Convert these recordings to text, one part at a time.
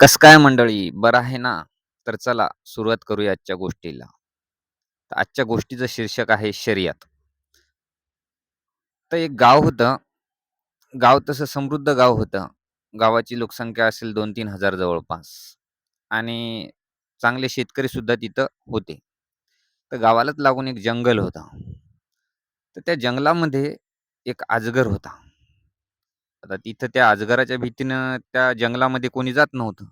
कस काय मंडळी? बरं आहे ना? तर चला सुरुवात करूया आजच्या गोष्टीला. तर आजच्या गोष्टीचं शीर्षक आहे शर्यत. तर एक गाव होतं. गाव तसं समृद्ध गाव होतं. गावाची लोकसंख्या असेल दोन तीन हजार जवळपास. आणि चांगले शेतकरी सुद्धा तिथं होते. तर गावालाच लागून एक जंगल होता. तर त्या जंगलामध्ये एक अजगर होता. आता तिथं त्या अजगराच्या भीतीनं त्या जंगलामध्ये कोणी जात नव्हतं.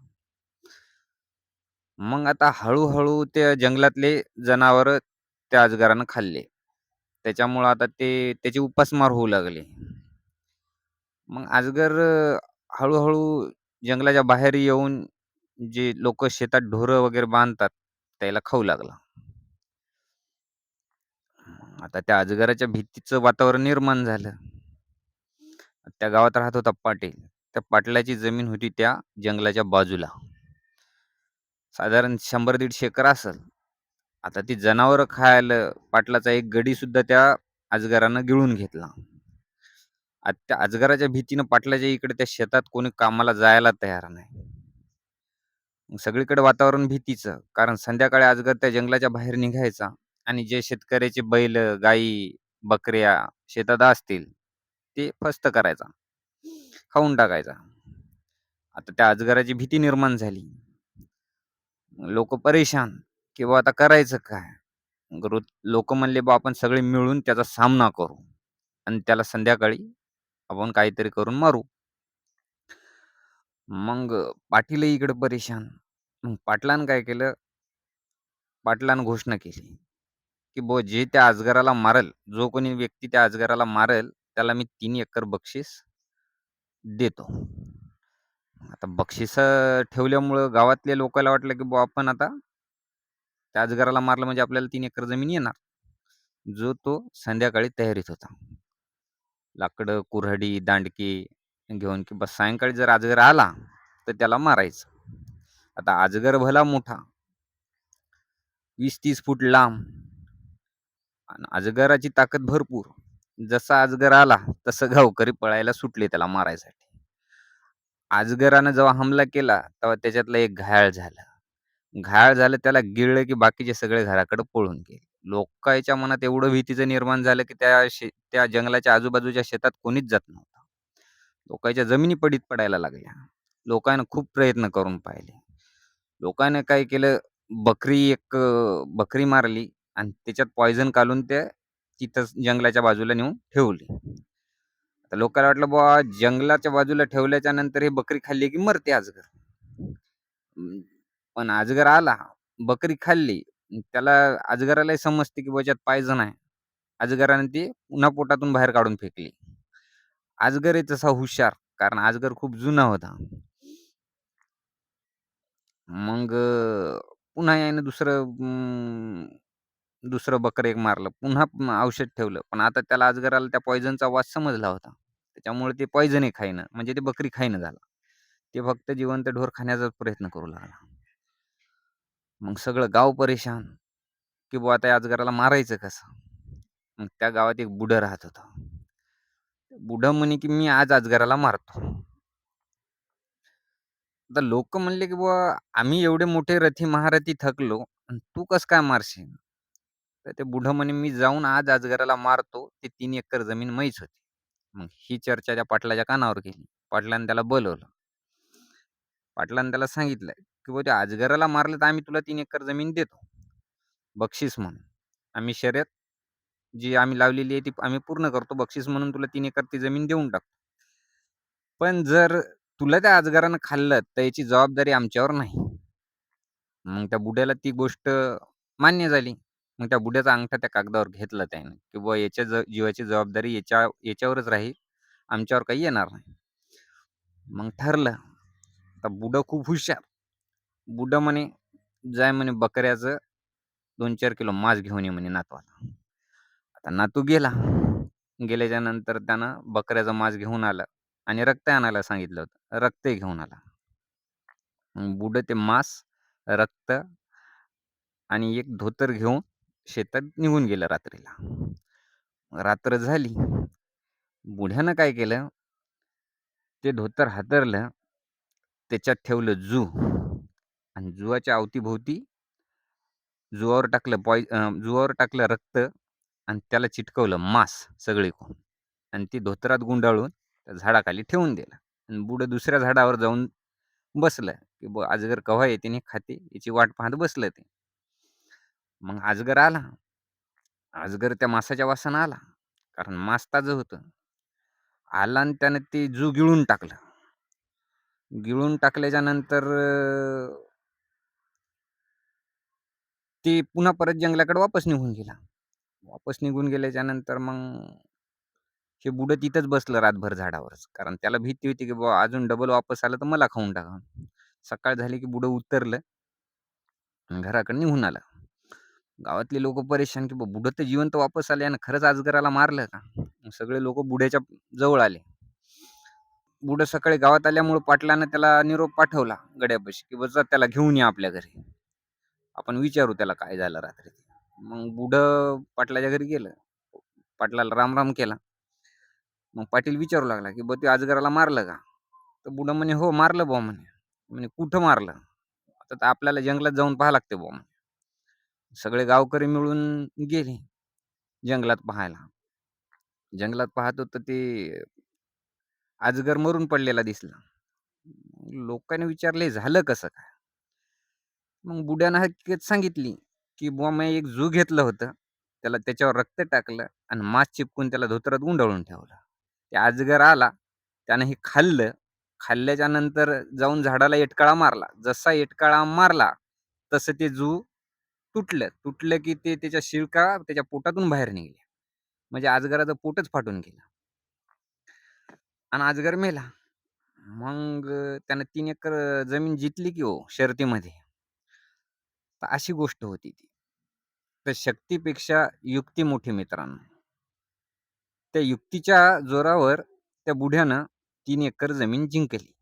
मग आता हळूहळू त्या जंगलातले जनावर त्या अजगरानं खाल्ले. त्याच्यामुळं आता ते त्याची उपासमार होऊ लागले. मग अजगर अ, हळूहळू जंगलाच्या बाहेर येऊन जे लोक शेतात ढोरं वगैरे बांधतात त्याला खाऊ लागला. आता त्या अजगराच्या भीतीचं वातावरण निर्माण झालं. त्या गावात राहत होता पाटील. त्या पाटलाची जमीन होती त्या जंगलाच्या बाजूला. साधारण शंभर दीडशे एकर असल. आता ती जनावरं खायला पाटलाचा एक गडी सुद्धा त्या अजगरानं गिळून घेतला. आता त्या अजगराच्या भीतीनं पाटलाच्या इकडे त्या शेतात कोणी कामाला जायला तयार नाही. सगळीकडे वातावरण भीतीचं. कारण संध्याकाळी अजगर त्या जंगलाच्या बाहेर निघायचा. आणि जे शेतकऱ्याचे बैल गाई बकऱ्या शेतात असतील ते फस्त करायचा. खाऊन टाकायचा. आता त्या अजगराची भीती निर्माण झाली. लोक परेशान की आता करायचं काय? लोक म्हणले बा आपण सगळे मिळून त्याचा सामना करू. आणि त्याला संध्याकाळी आपण काहीतरी करून मारू. मग पाटीलही इकडे परेशान. मग पाटलान काय केलं? पाटलान घोषणा केली की बो जे त्या अजगराला मारल जो कोणी व्यक्ती त्या अजगराला मारल त्याला मी तीन एकर बक्षीस देतो. आता बक्षीस ठेवल्यामुळं गावातल्या लोकांना वाटलं की बुवा आपण आता त्या अजगराला मारलं म्हणजे आपल्याला तीन एकर जमीन येणार. जो तो संध्याकाळी तयारीत होता. लाकडं कुऱ्हाडी दांडकी घेऊन की बस सायंकाळी जर अजगर आला तर त्याला मारायचं. आता अजगर भला मोठा. वीस तीस फूट लांब. आणि अजगराची ताकद भरपूर. जसा अजगर आला तसं गावकरी पळायला सुटले त्याला मारायसाठी. अजगरानं जेव्हा हमला केला तेव्हा त्याच्यातला एक घायाळ झाला. घायाळ झालं त्याला गिळलं की बाकीचे सगळे घराकडे पळून गेले. लोकांच्या मनात एवढं भीतीचं निर्माण झालं की त्या शे त्या जंगलाच्या आजूबाजूच्या शेतात कोणीच जात नव्हतं. लोकांच्या जमिनी पडीत पडायला लागल्या. लोकांना खूप प्रयत्न करून पाहिले. लोकांना काय केलं बकरी एक अ, बकरी मारली आणि त्याच्यात पॉयझन घालून ते तिथं जंगलाच्या बाजूला नेऊन ठेवली. आता लोकांना वाटलं बुवा जंगलाच्या बाजूला ठेवल्याच्या नंतर हे बकरी खाल्ली की मरते अजगर पण अजगर आला बकरी खाल्ली त्याला अजगरालाही समजते की बच्यात याच्यात नाही आहे. अजगराने ती पुन्हा पोटातून बाहेर काढून फेकली. अजगर आहे तसा हुशार कारण अजगर खूप जुना होता. मग पुन्हा याने दुसरं अं, दुसरं बकरं एक मारलं पुन्हा औषध ठेवलं. पण आता त्याला अजगराला त्या पॉयझनचा वास समजला होता. त्याच्यामुळे ते पॉयझनही खाईना म्हणजे ते बकरी खाईना झाला. ते फक्त जिवंत ढोर खाण्याचाच प्रयत्न करू लागला. मग सगळं गाव परेशान की बुवा आता अजगराला मारायचं कसं? मग त्या गावात एक बुढं राहत होतं. बुढं म्हणे की मी आज अजगराला मारतो. आता लोक म्हणले की बुवा आम्ही एवढे मोठे रथी महारथी थकलो आणि तू कस काय मारशील? तर ते बुढं म्हणे मी जाऊन आज अजगराला मारतो ते तीन एकर जमीन मैच होती. मग ही चर्चा त्या पाटलाच्या कानावर गेली पाटलाने त्याला बोलवलं. पाटलाने त्याला सांगितलं की बुवा त्या अजगराला मारलं तर आम्ही तुला तीन एकर जमीन देतो. बक्षीस म्हणून. आम्ही शर्यत जी आम्ही लावलेली आहे ती आम्ही पूर्ण करतो. बक्षीस म्हणून तुला तीन एकर ती जमीन देऊन टाकतो. पण जर तुला त्या अजगरानं खाल्लं तर याची जबाबदारी आमच्यावर नाही. मग त्या बुढ्याला ती गोष्ट मान्य झाली. मग त्या बुड्याचा अंगठा त्या कागदावर घेतला त्याने की बुवा याच्या ज जीवाची जबाबदारी याच्या याच्यावरच राहील आमच्यावर काही येणार नाही. मग ठरलं आता बुडं खूप हुशार. बुडं म्हणे जाय म्हणे बकऱ्याचं दोन चार किलो मांस घेऊन ये म्हणे नातवाला. आता नातू गेला. गेल्याच्यानंतर त्यानं बकऱ्याचं मांस घेऊन आलं आणि रक्त आणायला सांगितलं होतं. रक्तही घेऊन आला. मग बुडं ते मांस रक्त आणि एक धोतर घेऊन शेतात निघून गेलं रात्रीला. रात्र झाली. बुढ्यानं काय केलं? ते धोतर हातरलं. त्याच्यात ठेवलं जू. आणि जुवाच्या अवतीभोवती जुवावर टाकलं पॉय अ, जुवावर टाकलं रक्त आणि त्याला चिटकवलं मांस सगळीकडून आणि ती धोतरात गुंडाळून त्या झाडाखाली ठेवून दिलं. आणि बुडं दुसऱ्या झाडावर जाऊन बसलं. की ब अजगर केव्हा येते आणि खाते याची वाट पाहत बसलं ते. मग अजगर आला. अजगर त्या मासाच्या वासानं आला. कारण मांस ताजं होतं. आला आणि त्यानं ते जू गिळून टाकलं. गिळून टाकल्याच्यानंतर ते पुन्हा परत जंगलाकडे वापस निघून गेला. वापस निघून गेल्याच्यानंतर मग हे बुडं तिथंच बसलं रातभर झाडावरच. कारण त्याला भीती होती की बुवा अजून डबल वापस आलं तर मला खाऊन टाका. सकाळ झाली की बुडं उतरलं घराकडे निघून आलं. गावातले लोक परेशान की बुवा बुडं तर जिवंत वापस आले आणि खरंच अजगराला मारलं का मग सगळे लोक बुड्याच्या जवळ आले. बुडं सकाळी गावात आल्यामुळे पाटलानं त्याला निरोप पाठवला गड्यापाशी की बजा त्याला घेऊन या आपल्या घरी. आपण विचारू त्याला काय झालं रात्री. मग बुडं पाटलाच्या घरी गेलं. पाटलाला राम राम केला. मग पाटील विचारू लागला की बा ते अजगराला मारलं का? तर बुडं म्हणे हो मारलं बुवा म्हणे. म्हणे कुठं मारलं? आता तर आपल्याला जंगलात जाऊन पाहा लागते बुवा सगळे गावकरी मिळून गेले जंगलात पाहायला. जंगलात पाहत होतं ते अजगर मरून पडलेला दिसला. लोकांनी विचारले झालं कसं काय? मग बुड्यानं हकीकत सांगितली की बुवा मी एक जू घेतलं होतं. त्याला त्याच्यावर रक्त टाकलं आणि मांस चिपकून त्याला धोतरात गुंडाळून ठेवलं. ते अजगर आला त्यानं हे खाल्लं. खाल्ल्याच्या नंतर जाऊन झाडाला एटकाळा मारला. जसा एटकाळा मारला तसं ते जू तुटलं तुटलं की ते त्याच्या शिळका त्याच्या पोटातून बाहेर निघले. म्हणजे अजगराचं पोटच फाटून गेलं. आणि अजगर मेला. मग त्यानं तीन एकर जमीन जितली की हो शर्तीमध्ये. तर अशी गोष्ट होती ती. तर शक्तीपेक्षा युक्ती मोठी मित्रांनो. त्या युक्तीच्या जोरावर त्या बुढ्यानं तीन एकर जमीन जिंकली.